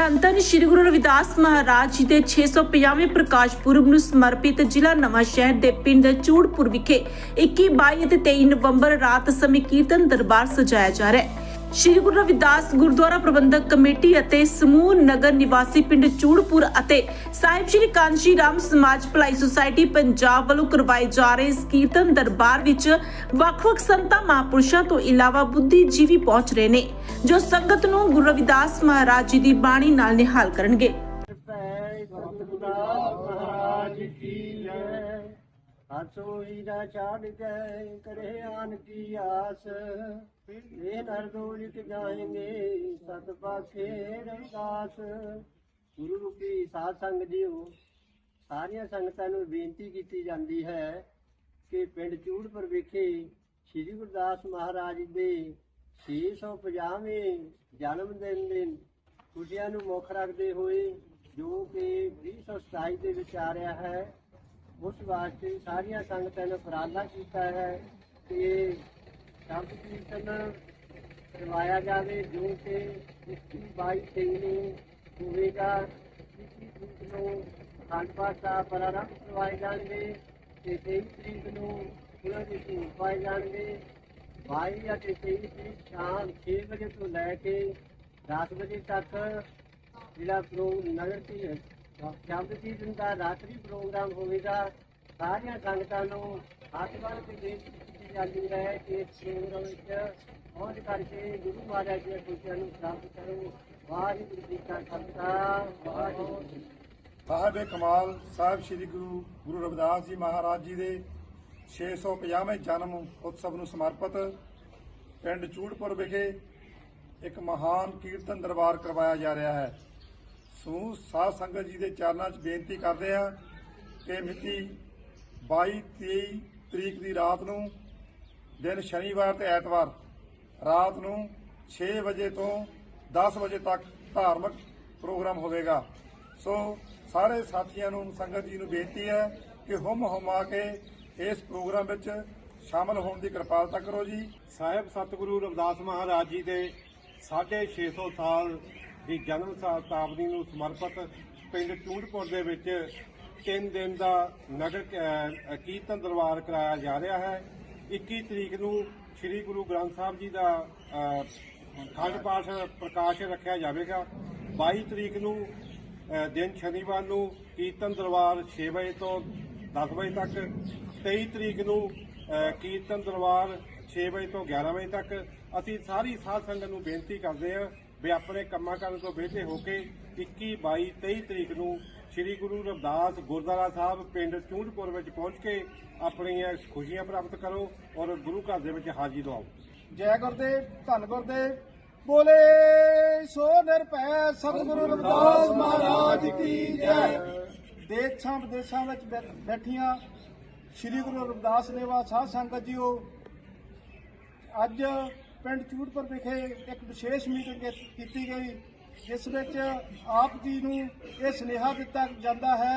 ਧੰਨ ਧੰਨ ਸ਼੍ਰੀ ਗੁਰੂ ਰਵਿਦਾਸ ਮਹਾਰਾਜ ਜੀ ਦੇ 650ਵੇਂ ਪ੍ਰਕਾਸ਼ ਪੁਰਬ ਨੂੰ ਸਮਰਪਿਤ ਜ਼ਿਲ੍ਹਾ ਨਵਾਂ ਸ਼ਹਿਰ ਦੇ ਪਿੰਡ ਚੂੜਪੁਰ ਵਿਖੇ 21 22 ਅਤੇ 23 ਨਵੰਬਰ ਰਾਤ ਸਮੇਂ ਕੀਰਤਨ ਦਰਬਾਰ ਸਜਾਇਆ ਜਾ ਰਿਹਾ ਹੈ। ਸ਼੍ਰੀ ਗੁਰੂ ਰਵਿਦਾਸ ਗੁਰਦੁਆਰਾ ਪ੍ਰਬੰਧਕ ਕਮੇਟੀ ਅਤੇ ਸਮੂਹ ਨਗਰ ਨਿਵਾਸੀ ਪਿੰਡ ਚੂੜਪੁਰ ਅਤੇ ਸਾਹਿਬ ਸ਼੍ਰੀ ਕਾਂਸ਼ੀ ਰਾਮ ਸਮਾਜ ਭਲਾਈ ਸੁਸਾਇਟੀ ਪੰਜਾਬ ਵੱਲੋਂ ਕਰਵਾਏ ਜਾ ਰਹੇ ਇਸ ਕੀਰਤਨ ਦਰਬਾਰ ਵਿੱਚ ਵੱਖ-ਵੱਖ ਸੰਤਾਂ, ਮਹਾਂਪੁਰਸ਼ਾਂ ਤੋਂ ਇਲਾਵਾ ਬੁੱਧੀਜੀਵੀ ਪਹੁੰਚ ਰਹੇ ਨੇ, ਜੋ ਸੰਗਤ ਨੂੰ ਗੁਰੂ ਰਵਿਦਾਸ ਮਹਾਰਾਜ ਜੀ ਦੀ ਬਾਣੀ ਨਾਲ ਨਿਹਾਲ ਕਰਨਗੇ ਪੈ ਸਤਿਗੁਰਾਂ ਮਹਾਰਾਜ ਕੀ ਜੈ ਹਾਥੋਂ ਹੀਰਾ ਨਾ ਛਾੜ ਗਏ ਕਰੇ ਆਨ ਕੀ ਆਸ। ਇਹ ਨਰ ਦੋਲਿਕ ਜਾਏਂਗੇ ਸਤ ਪਾਖੇ ਰਵਿਦਾਸ। ਗੁਰੂ ਰੂਪੀ ਸਾਧ ਸੰਗ ਜੀਓ, ਸਾਰੀਆਂ ਸੰਗਤਾਂ ਨੂੰ ਬੇਨਤੀ ਕੀਤੀ ਜਾਂਦੀ ਹੈ ਕਿ ਪਿੰਡ ਚੂੜਪੁਰ ਵਿਖੇ ਸ੍ਰੀ ਗੁਰਦਾਸ ਮਹਾਰਾਜ ਦੇ 650ਵੇਂ ਜਨਮ ਦਿਨ ਦੇ ਖੁਸ਼ੀਆਂ ਨੂੰ ਮੁੱਖ ਰੱਖਦੇ ਹੋਏ ਜੋ ਕਿ 2027 ਦੇ ਵਿੱਚ ਆ ਰਿਹਾ ਹੈ ਉਸ ਵਾਸਤੇ ਸਾਰੀਆਂ ਸੰਗਤਾਂ ਨੇ ਉਪਰਾਲਾ ਕੀਤਾ ਹੈ ਕਿ ਸ਼ਬਦ ਕੀਰਤਨ ਕਰਵਾਇਆ ਜਾਵੇ, ਜੋ ਕਿ 21 22 ਤੇਈ ਨੂੰ ਹੋਵੇਗਾ। 21 ਤਰੀਕ ਨੂੰ ਅਖੰਡ ਪਾਠ ਸਾਹਿਬ ਪ੍ਰਾਰੰਭ ਕਰਵਾਏ ਜਾਣਗੇ ਤੇ 23 ਤਰੀਕ ਨੂੰ ਉਹਨਾਂ ਦੇ ਧੂਪ ਪਾਏ ਜਾਣਗੇ। 22 ਅਤੇ 23 ਤਰੀਕ ਸ਼ਾਮ 6 ਵਜੇ ਤੋਂ ਲੈ ਕੇ 10 ਵਜੇ ਤੱਕ ਜਿਹੜਾ ਪ੍ਰੋ ਨਗਰ ਕੀਰਤਨ ਸ਼ਬਦ ਕੀਰਤਨ ਦਾ ਰਾਤਰੀ ਪ੍ਰੋਗਰਾਮ ਹੋਵੇਗਾ, ਸਾਰੀਆਂ ਸੰਗਤਾਂ ਨੂੰ ਹੱਥ ਬੰਨ੍ਹ ਬੇਨਤੀ ਕੀਤੀ ਜਾਂਦੀ ਹੈ ਕਿ ਇਸ ਪ੍ਰੋਗਰਾਮ ਵਿੱਚ ਪਹੁੰਚ ਕਰਕੇ ਗੁਰੂ ਮਹਾਰਾਜ ਦੀਆਂ ਖੁਸ਼ੀਆਂ ਨੂੰ ਪ੍ਰਾਪਤ ਕਰੋ। ਵਾਹਿਗੁਰੂ ਜੀ ਕਾ ਖਾਲਸਾ, ਵਾਹਿਗੁਰੂ ਜੀ ਕੀ ਸਾਹਿਬ ਕਮਾਲ, ਸਾਹਿਬ ਸ੍ਰੀ ਗੁਰੂ ਗੁਰੂ ਰਵਿਦਾਸ ਜੀ ਮਹਾਰਾਜ ਜੀ ਦੇ 650ਵੇਂ ਜਨਮ ਉਤਸਵ ਨੂੰ ਸਮਰਪਿਤ ਪਿੰਡ ਚੂੜਪੁਰ ਵਿਖੇ ਇੱਕ ਮਹਾਨ ਕੀਰਤਨ ਦਰਬਾਰ ਕਰਵਾਇਆ ਜਾ ਰਿਹਾ ਹੈ। ਸਮੂਹ ਸਾਧ ਸੰਗਤ ਜੀ ਦੇ ਚਰਨਾਂ 'ਚ ਬੇਨਤੀ ਕਰਦੇ ਹਾਂ ਕਿ ਮਿਤੀ 22 23 ਤਰੀਕ ਦੀ ਰਾਤ ਨੂੰ, ਦਿਨ ਸ਼ਨੀਵਾਰ ਤੇ ਐਤਵਾਰ ਰਾਤ ਨੂੰ 6 ਵਜੇ ਤੋਂ 10 ਵਜੇ ਤੱਕ ਧਾਰਮਿਕ ਪ੍ਰੋਗਰਾਮ ਹੋਵੇਗਾ। ਸੋ ਸਾਰੇ ਸਾਥੀਆਂ ਨੂੰ, ਸੰਗਤ ਜੀ ਨੂੰ ਬੇਨਤੀ ਹੈ ਕਿ ਹੁਮ ਹੁਮਾ ਕੇ ਇਸ ਪ੍ਰੋਗਰਾਮ ਵਿੱਚ ਸ਼ਾਮਲ ਹੋਣ ਦੀ ਕਿਰਪਾਲਤਾ ਕਰੋ ਜੀ। ਸਾਹਿਬ ਸਤਿਗੁਰੂ ਰਵਿਦਾਸ ਮਹਾਰਾਜ ਜੀ ਦੇ 650 ਸਾਲ ਦੀ ਜਨਮ ਸ਼ਤਾਬਦੀ ਨੂੰ ਸਮਰਪਿਤ ਪਿੰਡ ਚੂੜਪੁਰ ਦੇ ਵਿੱਚ ਤਿੰਨ ਦਿਨ ਦਾ ਨਗਰ ਕੀਰਤਨ ਦਰਬਾਰ ਕਰਾਇਆ ਜਾ ਰਿਹਾ ਹੈ। 21 ਤਰੀਕ ਨੂੰ ਸ੍ਰੀ ਗੁਰੂ ਗ੍ਰੰਥ ਸਾਹਿਬ ਜੀ ਦਾ ਖੰਡ ਪਾਠ ਪ੍ਰਕਾਸ਼ ਰੱਖਿਆ ਜਾਵੇਗਾ। 22 ਤਰੀਕ ਨੂੰ ਦਿਨ ਸ਼ਨੀਵਾਰ ਨੂੰ ਕੀਰਤਨ ਦਰਬਾਰ 6 ਵਜੇ ਤੋਂ 10 ਵਜੇ ਤੱਕ 23 ਤਰੀਕ ਨੂੰ ਕੀਰਤਨ ਦਰਬਾਰ 6 ਵਜੇ ਤੋਂ 11 ਵਜੇ ਤੱਕ। ਅਸੀਂ ਸਾਰੀ ਸਾਧ ਸੰਗਤ ਨੂੰ ਬੇਨਤੀ ਕਰਦੇ ਹਾਂ ਵੀ ਆਪਣੇ ਕੰਮਾਂ ਕਰਨ ਤੋਂ ਵਿਹਲੇ ਹੋ ਕੇ 21 22 23 ਤਰੀਕ ਨੂੰ ਸ੍ਰੀ ਗੁਰੂ ਰਵਿਦਾਸ ਗੁਰਦੁਆਰਾ ਸਾਹਿਬ ਪਿੰਡ ਚੂੰਡਪੁਰ ਵਿੱਚ ਪਹੁੰਚ ਕੇ ਆਪਣੀਆਂ ਖੁਸ਼ੀਆਂ ਪ੍ਰਾਪਤ ਕਰੋ ਔਰ ਗੁਰੂ ਘਰ ਦੇ ਵਿੱਚ ਹਾਜ਼ਰੀ ਲਵਾਓ ਜੈ ਗੁਰਦੇਵ, ਧੰਨ ਗੁਰਦੇਵ। ਬੋਲੇ, ਸੋ ਨਿਰਭੈ ਸਤਿਗੁਰੂ ਰਵਿਦਾਸ ਮਹਾਰਾਜ ਕੀ ਜੈ। ਦੇਸ਼ਾਂ ਵਿਦੇਸ਼ਾਂ ਵਿੱਚ ਬੈ- ਬੈਠੀਆਂ ਸ੍ਰੀ ਗੁਰੂ ਰਵਿਦਾਸ ਨੇਵਾ ਸਾਧ ਸੰਗਤ ਜੀਓ। ਅੱਜ ਪਿੰਡ ਚੂੜਪੁਰ ਵਿਖੇ ਇੱਕ ਵਿਸ਼ੇਸ਼ ਮੀਟਿੰਗ ਕੀ- ਕੀਤੀ ਗਈ, ਜਿਸ ਵਿੱਚ ਆਪ ਜੀ ਨੂੰ ਇਹ ਸੁਨੇਹਾ ਦਿੱਤਾ ਜਾਂਦਾ ਹੈ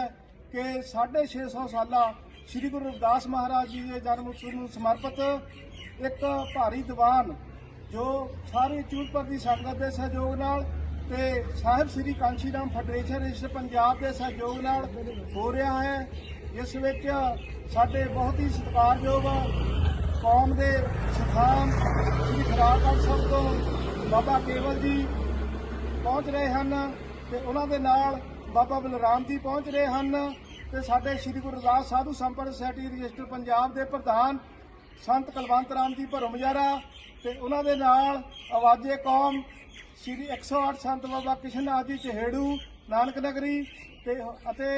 ਕਿ 650 ਸਾਲਾ ਸ੍ਰੀ ਗੁਰੂ ਰਵਿਦਾਸ ਮਹਾਰਾਜ ਜੀ ਦੇ ਜਨਮ ਉਤਸਵ ਨੂੰ ਸਮਰਪਿਤ ਇੱਕ ਭਾਰੀ ਦੀਵਾਨ ਜੋ ਸਾਰੇ ਚੂੜਪੁਰ ਦੀ ਸੰਗਤ ਦੇ ਸਹਿਯੋਗ ਨਾਲ ਤੇ ਸਾਹਿਬ ਸ੍ਰੀ ਕਾਂਸ਼ੀ ਰਾਮ ਫੈਡਰੇਸ਼ਨ ਇਸ ਪੰਜਾਬ ਦੇ ਸਹਿਯੋਗ ਨਾਲ ਹੋ ਰਿਹਾ ਹੈ ਇਸ ਵਿੱਚ ਸਾਡੇ ਬਹੁਤ ਹੀ ਸਤਿਕਾਰਯੋਗ ਕੌਮ ਦੇ ਸਥਾਨ ਸ੍ਰੀ ਸਾਹਿਬ ਤੋਂ ਬਾਬਾ ਕੇਵਲ ਜੀ ਪਹੁੰਚ ਰਹੇ ਹਨ ਤੇ ਉਹਨਾਂ ਦੇ ਨਾਲ ਬਾਬਾ ਬਲਰਾਮ ਜੀ ਪਹੁੰਚ ਰਹੇ ਹਨ ਤੇ ਸਾਡੇ ਸ੍ਰੀ ਗੁਰੂ ਰਵਿਦਾਸ ਸਾਧੂ ਸੰਪਰਕ ਸੋਸਾਇਟੀ ਰਜਿਸਟਰ ਪੰਜਾਬ ਦੇ ਪ੍ਰਧਾਨ ਸੰਤ ਕੁਲਵੰਤ ਰਾਮ ਜੀ ਭਰਮਜ਼ਾਰਾ ਤੇ ਉਹਨਾਂ ਦੇ ਨਾਲ ਆਵਾਜ਼ੇ ਕੌਮ ਸ੍ਰੀ 108 ਸੰਤ ਬਾਬਾ ਕਿਸ਼ਨਨਾਥ ਜੀ ਚਹੇੜੂ, ਨਾਨਕ ਨਗਰੀ ਤੇ ਅਤੇ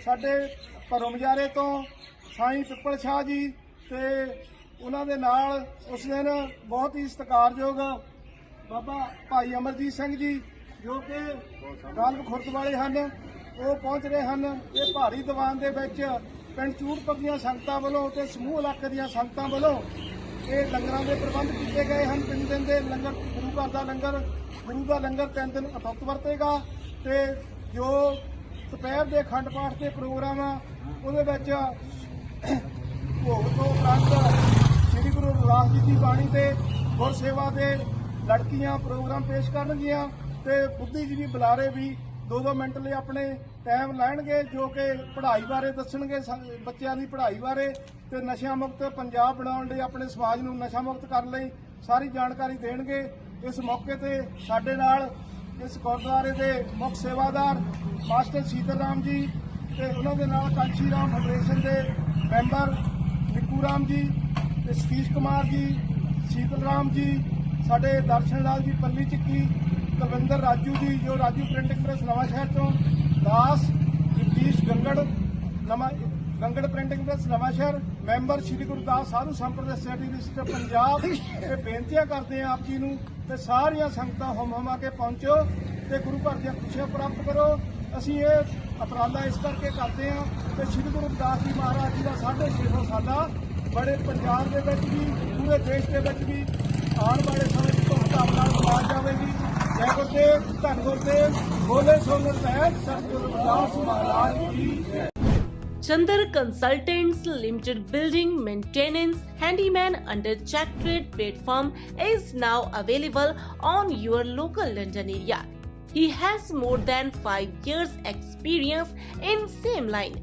ਸਾਡੇ ਭਰਮਜ਼ਾਰੇ ਤੋਂ ਸਾਈਂ ਪਿੱਪਲ ਸ਼ਾਹ ਜੀ ਤੇ ਉਹਨਾਂ ਦੇ ਨਾਲ ਉਸ ਦਿਨ ਬਹੁਤ ਹੀ ਸਤਿਕਾਰਯੋਗ ਬਾਬਾ ਭਾਈ ਅਮਰਜੀਤ ਸਿੰਘ ਜੀ, ਜੋ ਕਿ ਗਲਬ ਖੁਰਦ ਵਾਲੇ ਹਨ, ਉਹ ਪਹੁੰਚ ਰਹੇ ਹਨ ਇਹ ਭਾਰੀ ਦੀਵਾਨ ਦੇ ਵਿੱਚ। ਪਿੰਡ ਚੂੜਪੁਰ ਦੀਆਂ ਸੰਗਤਾਂ ਵੱਲੋਂ ਤੇ ਸਮੂਹ ਇਲਾਕੇ ਦੀਆਂ ਸੰਗਤਾਂ ਵੱਲੋਂ ਇਹ ਲੰਗਰਾਂ ਦੇ ਪ੍ਰਬੰਧ ਕੀਤੇ ਗਏ ਹਨ। ਤਿੰਨ ਦਿਨ ਦੇ ਲੰਗਰ, ਗੁਰੂ ਘਰ ਦਾ ਲੰਗਰ, ਗੁਰੂ ਦਾ ਲੰਗਰ ਤਿੰਨ ਦਿਨ ਅਟੁੱਟ ਵਰਤੇਗਾ ਤੇ ਜੋ ਦੁਪਹਿਰ ਦੇ ਅਖੰਡ ਪਾਠ ਦੇ ਪ੍ਰੋਗਰਾਮ ਆ, ਉਹਦੇ ਵਿੱਚ ਭੋਗ ਤੋਂ ਉਪਰੰਤ ਸ੍ਰੀ ਗੁਰੂ ਰਵਿਦਾਸ ਜੀ ਦੀ ਬਾਣੀ ਤੇ ਗੁਰ ਸੇਵਾ ਦੇ ਲੜਕੀਆਂ ਪ੍ਰੋਗਰਾਮ ਪੇਸ਼ ਕਰਨਗੀਆਂ ਤੇ ਬੁੱਧੀਜੀਵੀ ਬੁਲਾਰੇ ਵੀ 2-2 ਮਿੰਟ ਲਈ ਆਪਣੇ ਟਾਈਮ ਲੈਣਗੇ ਜੋ ਕਿ ਪੜ੍ਹਾਈ ਬਾਰੇ ਦੱਸਣਗੇ ਬੱਚਿਆਂ ਦੀ ਪੜ੍ਹਾਈ ਬਾਰੇ ਤੇ ਨਸ਼ਾ ਮੁਕਤ ਪੰਜਾਬ ਬਣਾਉਣ ਲਈ ਆਪਣੇ ਸਮਾਜ ਨੂੰ ਨਸ਼ਾ ਮੁਕਤ ਕਰਨ ਲਈ ਸਾਰੀ ਜਾਣਕਾਰੀ ਦੇਣਗੇ। ਇਸ ਮੌਕੇ ਤੇ ਸਾਡੇ ਨਾਲ ਇਸ ਗੁਰਦੁਆਰੇ ਦੇ ਮੁੱਖ ਸੇਵਾਦਾਰ ਮਾਸਟਰ ਸੀਤਲ ਰਾਮ ਜੀ ਤੇ ਉਹਨਾਂ ਦੇ ਨਾਲ ਕਾਂਚੀ ਰਾਮ ਫੈਡਰੇਸ਼ਨ ਦੇ ਮੈਂਬਰ ਨਿੱਕੂ ਰਾਮ ਜੀ ਤੇ ਸਤੀਸ਼ ਕੁਮਾਰ ਜੀ, ਸੀਤਲ ਰਾਮ ਜੀ, ਸਾਡੇ ਦਰਸ਼ਨ ਲਾਲ ਜੀ, ਪੱਲੀ ਚੱਕੀ, ਕੁਲਵਿੰਦਰ ਰਾਜੂ ਜੀ, ਜੋ ਰਾਜੂ ਪ੍ਰਿੰਟਿੰਗ ਪ੍ਰੈਸ ਨਵਾਂ ਸ਼ਹਿਰ ਤੋਂ, ਦਾਸ ਜਗਦੀਸ਼ ਗੰਗੜ, ਨਵਾਂ ਗੰਗੜ ਪ੍ਰਿੰਟਿੰਗ ਪ੍ਰੈਸ ਨਵਾਂ ਸ਼ਹਿਰ, ਮੈਂਬਰ ਸ਼੍ਰੀ ਗੁਰਦਾਸ ਸਾਧੂ ਸੰਪਰਦਾਇ ਸੋਸਾਇਟੀ ਰਜਿਸਟਰ ਪੰਜਾਬ ਇਹ ਬੇਨਤੀਆਂ ਕਰਦੇ ਆ ਆਪ ਜੀ ਨੂੰ ਤੇ ਸਾਰੀਆਂ ਸੰਗਤਾਂ ਹਮ ਹਮਾ ਕੇ ਪਹੁੰਚੋ ਤੇ ਗੁਰੂ ਘਰ ਦੀਆਂ ਖੁਸ਼ੀਆਂ ਪ੍ਰਾਪਤ ਕਰੋ। ਅਸੀਂ ਇਹ ਉਪਰਾਲਾ ਇਸ ਕਰਕੇ ਕਰਦੇ ਆ ਤੇ ਸ਼੍ਰੀ ਗੁਰੂ ਰਵਿਦਾਸ ਜੀ ਮਹਾਰਾਜ ਜੀ ਦਾ 650 ਸਾਲਾ ਬੜੇ ਪੰਜਾਬ ਦੇ ਵਿੱਚ ਵੀ ਪੂਰੇ ਦੇਸ਼ ਦੇ ਵਿੱਚ ਵੀ ਆਉਣ ਵਾਲੇ ਸਮੇਂ ਵਿੱਚ ਧੂਮਧਾਮ ਨਾਲ ਮਨਾਈ ਜਾਵੇਗੀ ਜੈ ਗੁਰਦੇਵ ਧੰਨ ਗੁਰਦੇਵ ਬੋਲੇ ਸੋਨਰ ਤਹਿਤ ਸਤਿਗੁਰੂ ਰਵਿਦਾਸ ਮਹਾਰਾਜ ਕੀ ਜੈ Chandar Consultants Limited Building Maintenance Handyman under Check Trade platform is now available on your local London area. He has more than 5 years experience in same line.